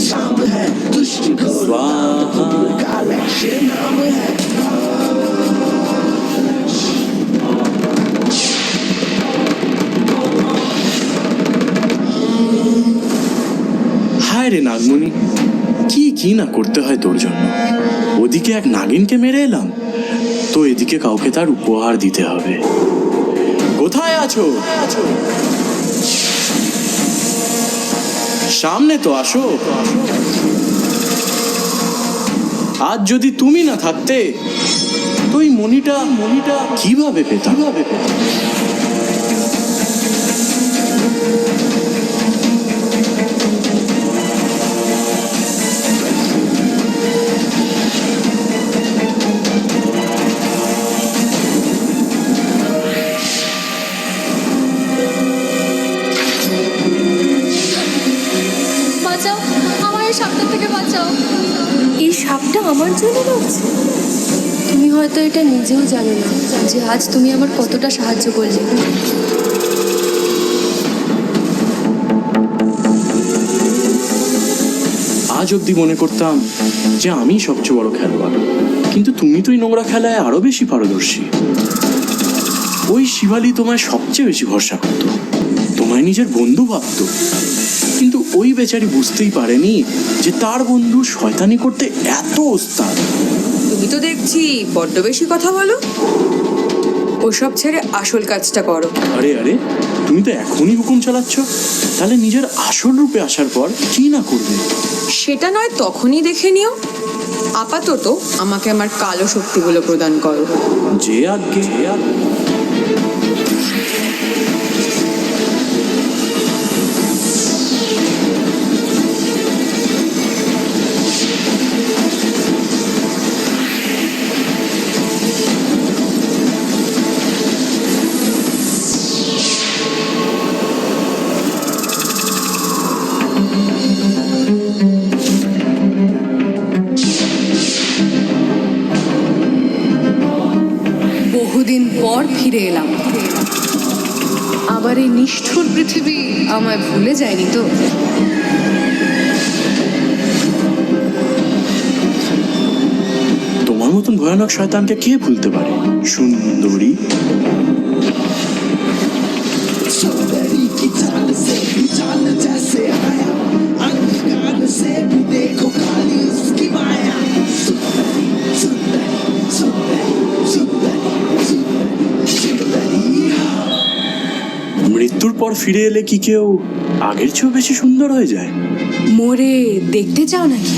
शाम है दुष्ट को स्वाहा का लक्ष्य नाम है হায় রে নাগমণি কি কি না করতে হয় তোর জন্য ওদিকে এক নাগিনকে মেরে এলাম তো এদিকে কাউকে তার উপহার দিতে হবে কোথায় আছো সামনে তো আসো। আজ যদি তুমি না থাকতে, তো এই মনিটা মণিটা কীভাবে পেতাম কীভাবে পেতাম? সাপটা আমার জন্য রয়েছে তুমি হয়তো এটা নিজেও জানো না যে আজ তুমি আমার কতটা সাহায্য করলে। আজ অব্দি মনে করতাম যে আমি সবচেয়ে বড় খেলোয়াড়। কিন্তু তুমি তো এই নোংরা খেলায় আরও বেশি পারদর্শী। ওই শিবালি তোমায় সবচেয়ে বেশি ভরসা করত। তোমায় নিজের বন্ধু ভাবত। ওই বেচারি বুঝতেই পারেনি যে তার বন্ধু শয়তানি করতে এত ওস্তাদ। তুমি তো দেখছি বড্ড বেশি কথা বলো। ওসব ছেড়ে আসল কাজটা করো। আরে আরে তুমি তো এখনই হুকুম চালাচ্ছ? তাহলে নিজের আসল রূপে আসার পর কি না করবে? সেটা নয় তখনই দেখে নিও। আপাতত আমাকে আমার কালো শক্তিগুলো প্রদান করো। যে আজ্ঞে আমায় ভুলে যায়নি তো। তোমার মতন ভয়ানক শয়তানকে কে ভুলতে পারে? সুন্দরী। মৃত্যুর পর ফিরে এলে কি কেউ আগের চেয়েও বেশি সুন্দর হয়ে যায়? মোরে দেখতে চাও নাকি?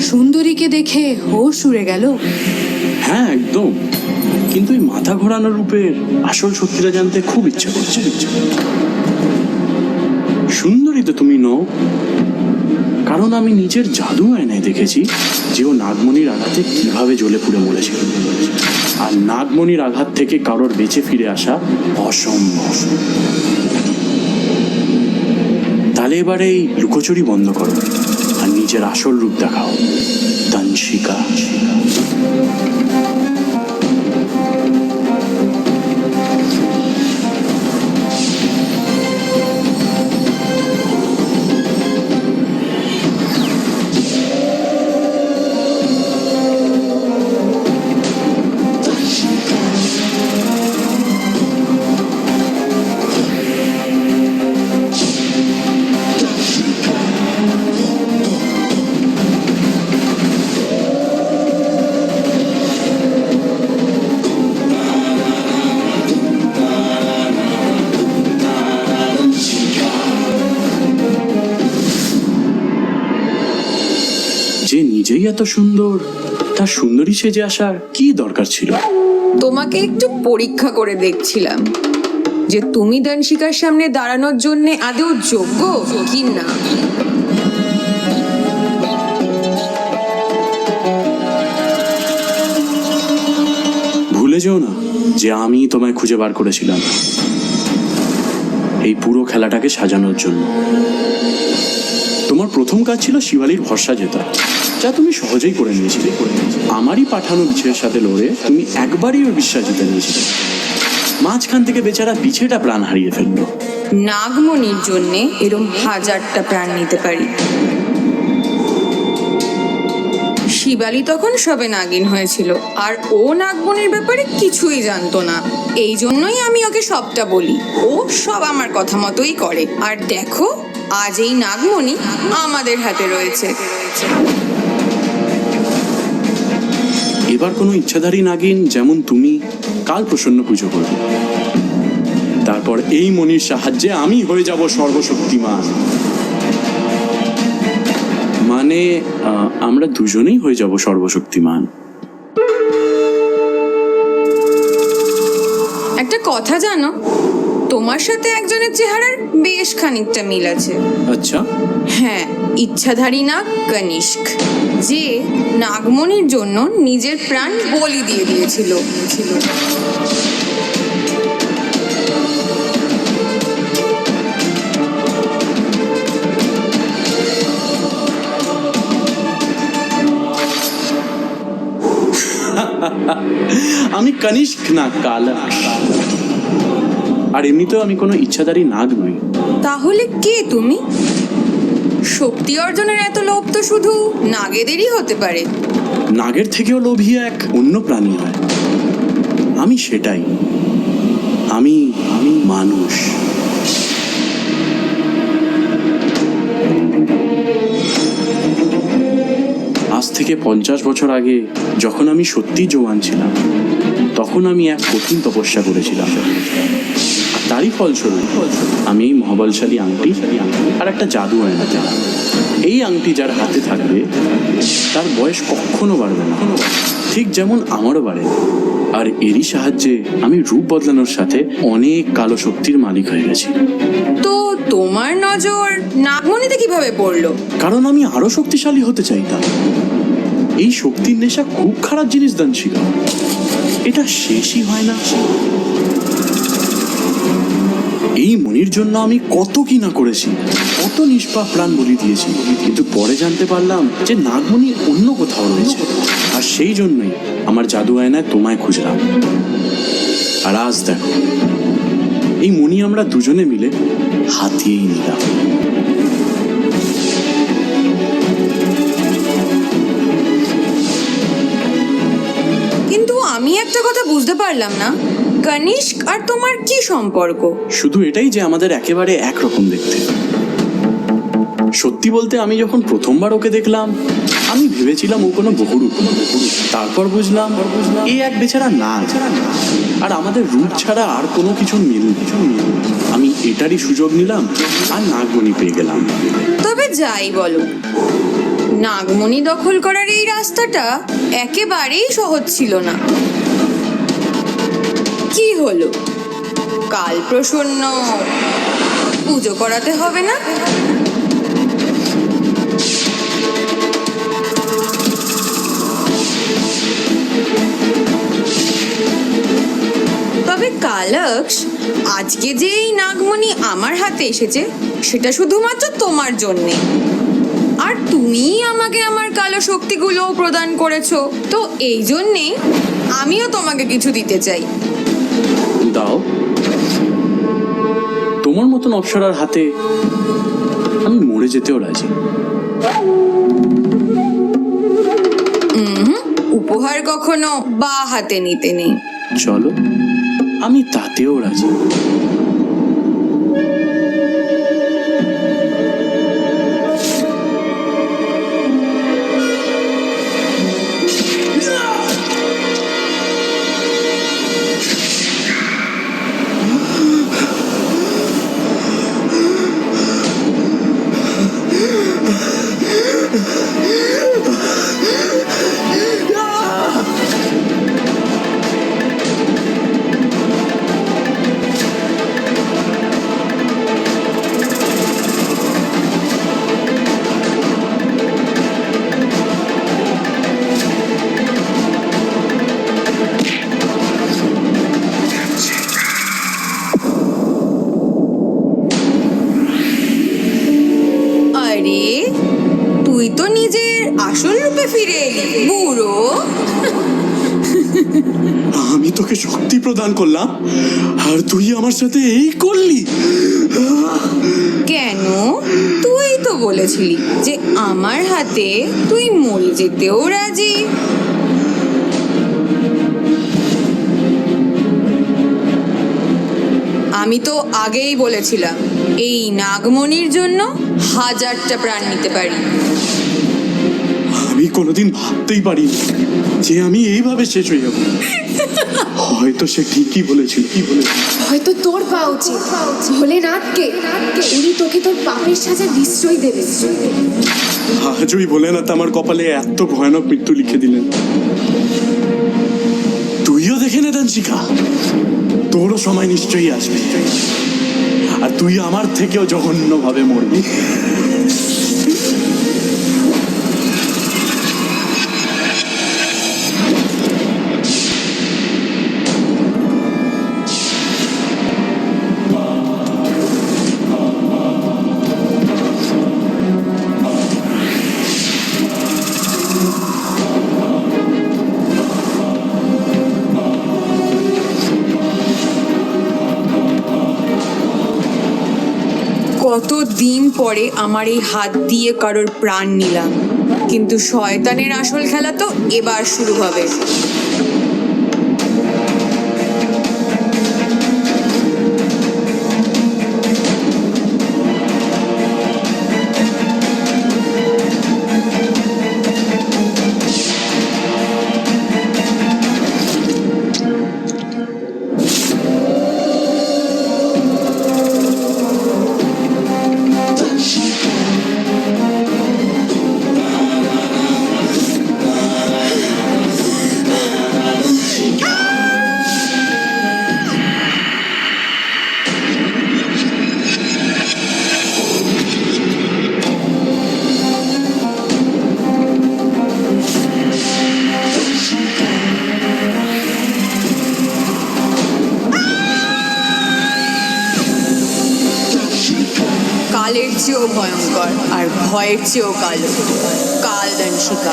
সুন্দরীকে দেখে হোশ উড়ে গেল। হ্যাঁ একদম। কিন্তু এই মাথা ঘোরানো রূপের আসল সত্যিটা জানতে খুব ইচ্ছা করছে। ইচ্ছা করছে। সুন্দরী তো তুমি নও। কারণ আমি নিজের জাদু আয়নায় দেখেছি যে ও নাগমণির আঘাতে কীভাবে জ্বলে পুড়ে মরেছিল। আর নাগমণির আঘাত থেকে কারোর বেঁচে ফিরে আসা অসম্ভব। তাহলে এবারে এই লুকোচুরি বন্ধ করো আর নিজের আসল রূপ দেখাও তানশিকা সুন্দর। তার সুন্দরী সেজে আসার কি দরকার ছিল? তোমাকে একটু পরীক্ষা করে দেখছিলাম যে তুমি দানশিকার সামনে দাঁড়ানোর জন্য আদৌ যোগ্য কি না। ভুলে যেও না যে আমি তোমায় খুঁজে বার করেছিলাম। এই পুরো খেলাটাকে সাজানোর জন্য। তোমার প্রথম কাজ ছিল শিবালির ভরসা জেতা। যা তুমি সহজেই করে নিয়েছিলে। আমারই পাঠানো বিছের সাথে লড়ে তুমি একবারই ওর বিশ্বাস জিতে নিয়েছিলে। মাঝখান থেকে বেচারা পিছেটা প্রাণ হারিয়ে ফেলল। নাগমণির জন্যে এরম হাজারটা প্রাণ নিতে পারি। শিবালি তখন সবে নাগিন হয়েছিল, আর ও নাগমণির ব্যাপারে কিছুই জানতো না। এই জন্যই আমি ওকে সবটা বলি। ও সব আমার কথা মতোই করে। আর দেখো, আজ এই নাগমণি আমাদের হাতে রয়েছে। এবার কোনো ইচ্ছাধারী নাগিন যেমন তুমি, কাল প্রসন্ন পুজো করবে। তারপর এই মনির সাহায্যে আমি হয়ে যাব সর্বশক্তিমান। মানে আমরা দুজনেই হয়ে যাব সর্বশক্তিমান। একটা কথা জানো তোমার সাথে একজনের চেহারার বেশ খানিকটা মিল আছে। আচ্ছা। হ্যাঁ ইচ্ছাধারী নাগ কনিষ্ক যে নাগমণির জন্য নিজের প্রাণ বলি দিয়ে দিয়েছিল। ছিল আমি কনিষ্ক না কালা আর এমনিতেও আমি কোনো ইচ্ছাধারী নাগ নই। তাহলে কে তুমি? শক্তি অর্জনের এত লোভ তো শুধু নাগেদেরই হতে পারে। নাগের থেকেও লোভী এক অন্য প্রাণী হয়। আমি সেটাই। আমি আমি মানুষ। আজ থেকে পঞ্চাশ বছর আগে যখন আমি সত্যি জোয়ান ছিলাম তখন আমি এক কঠিন তপস্যা করেছিলাম। তারই ফলস্বরূপ আমি এই মহাবলশালী আংটি আর একটা জাদু আয়না পেলাম এই আংটি যার হাতে থাকবে তার বয়স কখনো বাড়বে না। ঠিক যেমন আমারও বাড়ে। আর এরই সাহায্যে আমি রূপ বদলানোর সাথে অনেক কালো শক্তির মালিক হয়ে গেছি। তো তোমার নজর নাগমণিতে কীভাবে পড়ল? কারণ আমি আরও শক্তিশালী হতে চাইতাম। এই শক্তির নেশা খুব খারাপ জিনিস দান ছিল। এটা শেষই হয় না। এই মনির জন্য আমি কত কি না করেছি, কত নিষ্পাপ প্রাণ বলি দিয়েছি। কিন্তু পরে জানতে পারলাম যে নাগমণি অন্য কোথাও রয়েছে। আর সেই জন্যই আমার জাদু আয়নায় তোমায় খুঁজলাম। আর আজ দেখো, এই মণি আমরা দুজনে মিলে হাতিয়েই নিলাম। আমি একটা কথা বুঝতে পারলাম না। কনিষ্ক আর তোমার কি সম্পর্ক? শুধু এটাই যে আমাদের একেবারে একরকম দেখতে। সত্যি বলতে আমি যখন প্রথমবার ওকে দেখলাম আমি ভেবেছিলাম ও কোনো বহুরূপ তারপর বুঝলাম এ এক বেচারা নাচ আর আমাদের রূপ ছাড়া আর কোনো কিছু মিল। আমি এটারই সুযোগ নিলাম আর নাগমণি পেয়ে গেলাম। তবে যাই বলো। নাগমণি দখল করার এই রাস্তাটা একেবারেই সহজ ছিল না। কি হলো? কাল প্রসন্ন। পুজো করাতে হবে না? তবে কালক্স, আজকে যে এই নাগমণি আমার হাতে এসেছে, সেটা শুধুমাত্র তোমার জন্যে। আর তুমিই আমাকে আমার কালো শক্তিগুলো প্রদান করেছ, তো এই জন্যে আমিও তোমাকে কিছু দিতে চাই। দাও। তোমার মতন অপসরার হাতে আমি মরে যেতেও রাজি। উপহার কখনো বা হাতে নিতে নেই। চলো আমি তাতেও রাজি। শক্তি প্রদান করলাম, আর তুই আমার সাথে এই করলি। কেন? তুই তো বলেছিলি যে আমার হাতে তুই মরে যেতেও রাজি। আমি তো আগেই বলেছিলাম, এই নাগমণির জন্য হাজারটা প্রাণ নিতে পারি। আমি কোনোদিন ভাবতেই পারিনি যে আমি এইভাবে শেষ হয়ে যাব। হয়তো সে ঠিকই বলেছিল কি বলেছিল? হয়তো তোর পাওয়া উচিত। ভোলেনাথকে উনি তোকে তোর পাপের সাজা নিশ্চয়ই দেবে আজই ভোলেনাথ আমার কপালে এত ভয়ানক মৃত্যু লিখে দিলেন। তুইও দেখে নে শিখা তোরও সময় নিশ্চয়ই আসবে। আর তুই আমার থেকেও জঘন্য ভাবে মরবি। কত দিন পরে আমার এই হাত দিয়ে কারোর প্রাণ নিলাম? কিন্তু শয়তানের আসল খেলা তো এবার শুরু হবে। চেয়েও কালো দংশিকা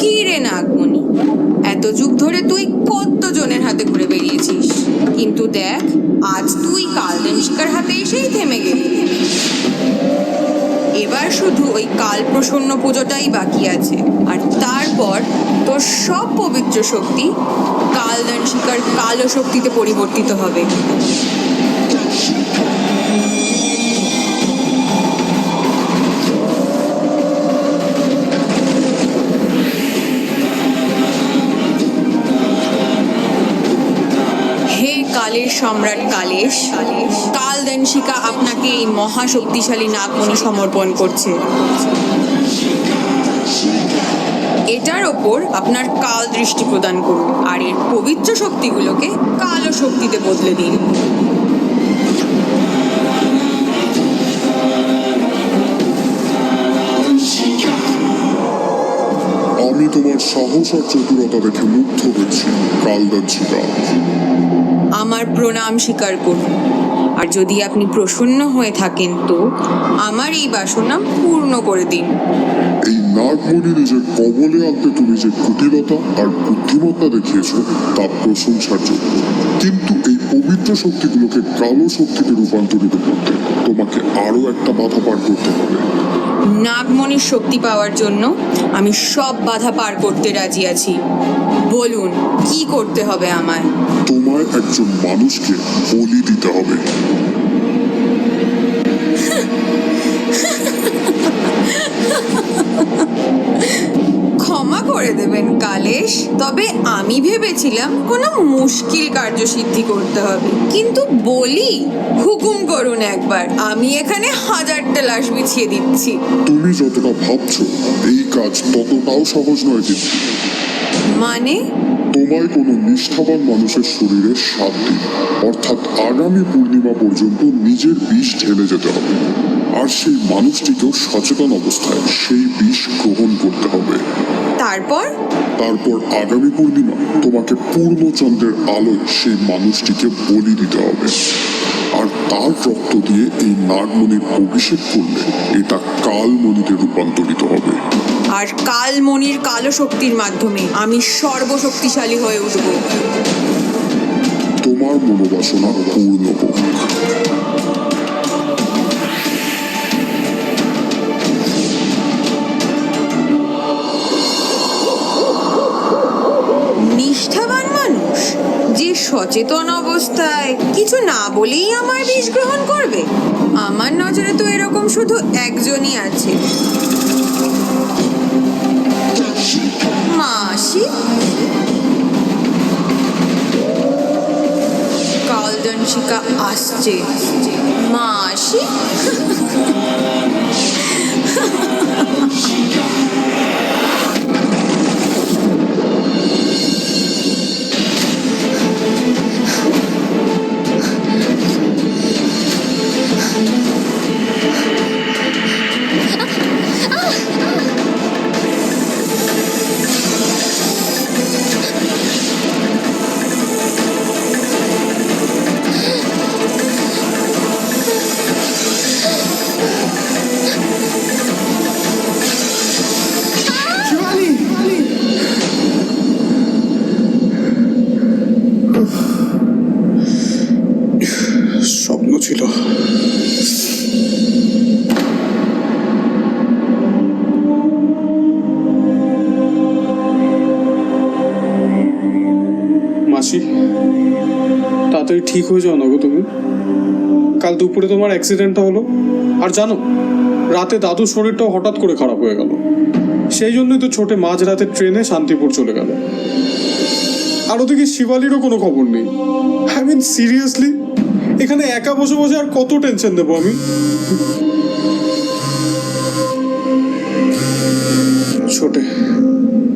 কি রে নাগমণি এত যুগ ধরে তুই কত জনের হাতে ঘুরে বেরিয়েছিস কিন্তু দেখ, আজ তুই কালদংশিকার হাতে এসেই থেমে গেলি। এবার শুধু ওই কাল প্রসন্ন পুজোটাই বাকি আছে। আর তারপর তোর সব পবিত্র শক্তি কাল শিকার কালো শক্তিতে পরিবর্তিত হবে। সম্রাট কালেশ। কাল দংশিকা আপনাকে এই মহাশক্তিশালী নাগমণি সমর্পণ করছে। এটার ওপর আপনার কাল দৃষ্টি প্রদান করুন, আর এর পবিত্র শক্তিগুলোকে কালো শক্তিতে বদলে দিন। তোমার সাহস আর চতুরতা দেখে মুগ্ধ হয়েছি আমার প্রণাম স্বীকার করুন। আর যদি আপনি প্রসন্ন হয়ে থাকেন তো আমার এই বাসনা পূর্ণ করে দিন। এই নাগমণি নিজের কবলে আনতে তুমি যে কুটিলতা আর বুদ্ধিমত্তা দেখিয়েছ তা প্রশংসার যোগ্য। কিন্তু এই পবিত্র শক্তিগুলোকে কালো শক্তিতে রূপান্তরিত করতে তোমাকে আরও একটা বাধা পার করতে হবে। নাগমণির শক্তি পাওয়ার জন্য আমি সব বাধা পার করতে রাজি আছি। বলুন কি করতে হবে আমায়? তোমায় একজন মানুষকে বলি দিতে হবে। ক্ষমা করে দেবেন কালেশ তবে আমি ভেবেছিলাম কোনো মুশকিল কার্যসিদ্ধি করতে হবে। কিন্তু বলি হুকুম করুন একবার আমি এখানে হাজারটা লাশ বিছিয়ে দিচ্ছি। তুমি যতটা ভাবছ এই কাজ ততটাও সহজ নয় কিন্তু। মানে? তোমায় কোনো নিষ্ঠাবান মানুষের শরীরে সাত দিন অর্থাৎ আগামী পূর্ণিমা পর্যন্ত নিজের বিষ ঢেলে যেতে হবে। আর সেই মানুষটিকেও সচেতন অবস্থায় সেই বিষ গ্রহণ করতে হবে। তারপর? তারপর আগামী পূর্ণিমা তোমাকে পূর্ণচন্দ্রের আলোয় সেই মানুষটিকে বলি দিতে হবে। আর তার রক্ত দিয়ে এই নাগমণির অভিষেক করলে এটা কালমণিতে রূপান্তরিত হবে। আর কালমণির কালো শক্তির মাধ্যমে আমি সর্বশক্তিশালী হয়ে উঠব। তোমার মনোবাসনা পূর্ণ হোক। সচেতন অবস্থায়। কিছু না বলেই আমার বিষ গ্রহণ করবে। আমার নজরে তো এরকম শুধু একজনই আছে। মাসি? কালদংশিকা আসছে। মাসি? মাসি। তাড়াতাড়ি ঠিক হয়ে যাও না গো তুমি। কাল দুপুরে তোমার অ্যাক্সিডেন্টটা হলো। আর জানো, রাতে দাদুর শরীরটাও হঠাৎ করে খারাপ হয়ে গেল। সেই জন্যই তো ছোটে মাঝরাতে ট্রেনে শান্তিপুর চলে গেল। আর ওদিকে শিবালিরও কোনো খবর নেই। আই মিন সিরিয়াসলি এখানে একা বসে বসে আর কত টেনশন দেবো আমি?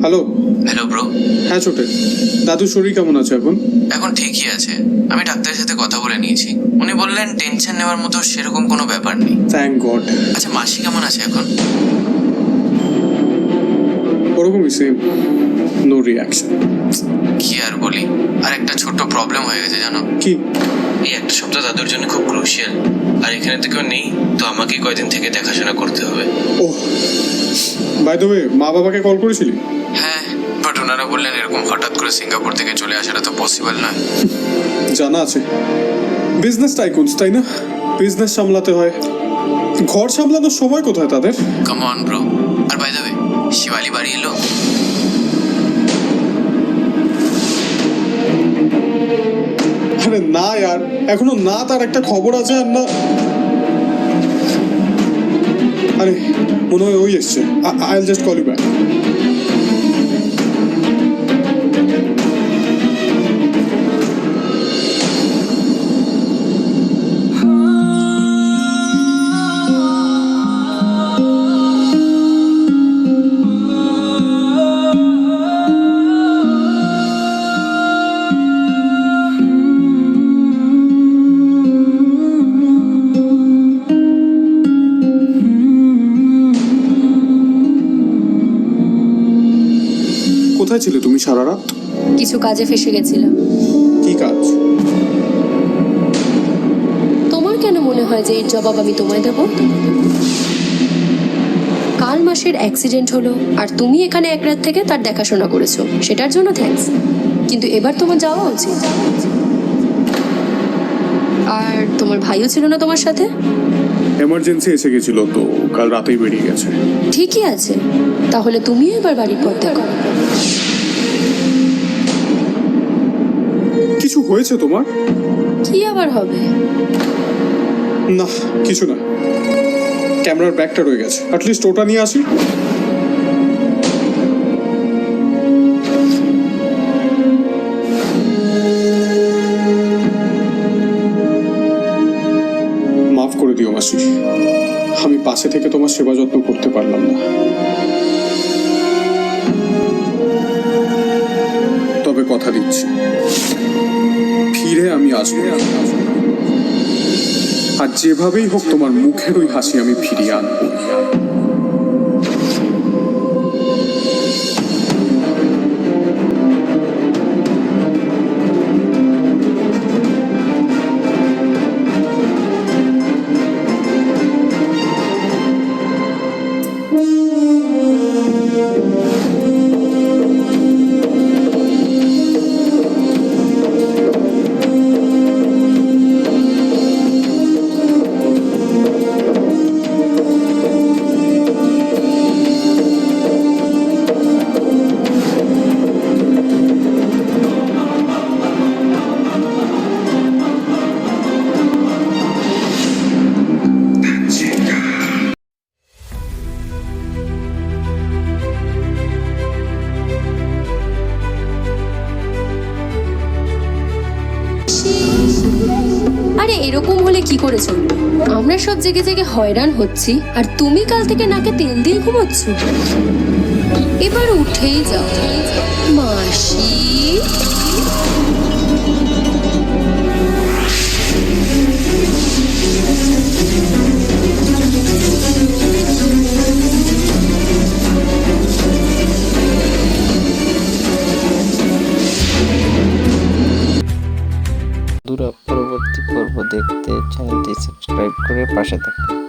হ্যালো হ্যালো ব্রো হ্যাঁ ছোটে। দাদুর শরীর কেমন আছে এখন? এখন ঠিকই আছে। আমি ডাক্তারের সাথে কথা বলে নিয়েছি। উনি বললেন টেনশন নেওয়ার মতো সেরকম কোনো ব্যাপার নেই। থ্যাংক গড আচ্ছা মাসি কেমন আছে এখন? ওরকমই সেম নো রিয়াকশন কি আর বলি? আর একটা ছোট্ট প্রবলেম হয়ে গেছে জানো? কি? এই একটা সপ্তাহ দাদুর জন্য খুব ক্রুশিয়াল আর এখানে তো কেউ নেই তো আমাকে কয়দিন থেকে দেখাশোনা করতে হবে। ও বাই দ্য ওয়ে মা বাবাকে কল করেছিলি? হ্যাঁ বাট ওনারা বললেন এরকম হঠাৎ করে সিঙ্গাপুর থেকে চলে আসাটা তো পসিবল নয়। জানা আছে। বিজনেস টাইকুনস তাই না? বিজনেস সামলাতে হয়। ঘর সামলানোর সময় কোথায় তাদের? কাম অন ব্রো আর বাই দেবে শিবালি বাড়ি এলো? আরে না আর এখনও না তার একটা খবর আছে আর না আরে, মনে হয় ওই এসছে। I just call you back সারা রাত? কিছু কাজে ফেসে গেছিলাম। কি কাজ? তোমার কেন মনে হয় যে এর জবাব আমি তোমায় দেব? কাল মাসের অ্যাক্সিডেন্ট হলো আর তুমি এখানে এক রাত থেকে তার দেখাশোনা করেছ। সেটার জন্য থ্যাঙ্কস কিন্তু এবার তোমার যাওয়া উচিত। আর তোমার ভাইও ছিল না তোমার সাথে? এমার্জেন্সি এসে গেছিল তো কাল রাতেই বেরিয়ে গেছে। ঠিকই আছে। তাহলে তুমিও এবার বাড়ির পথ দেখো। কিছু হয়েছে তোমার? কি আবার হবে? না কিছু না। ক্যামেরার ব্যাগটা রয়ে গেছে। অ্যাটলিস্ট ওটা নিয়ে আসি। মাফ করে দিও মাসি। আমি পাশে থেকে তোমার সেবা যত্ন করতে পারলাম না। কথা দিচ্ছি। ফিরে আমি আসব। আর যেভাবেই হোক তোমার মুখের ওই হাসি আমি ফিরিয়ে আনব। কি করে চলবে আমরা সব জেগে জেগে হয়রান হচ্ছি, আর তুমি কাল থেকে নাকে তেল দিয়ে ঘুমোচ্ছ। এবার উঠেই যাও। মাসি। সাবস্ক্রাইব করে পাশে থাকুন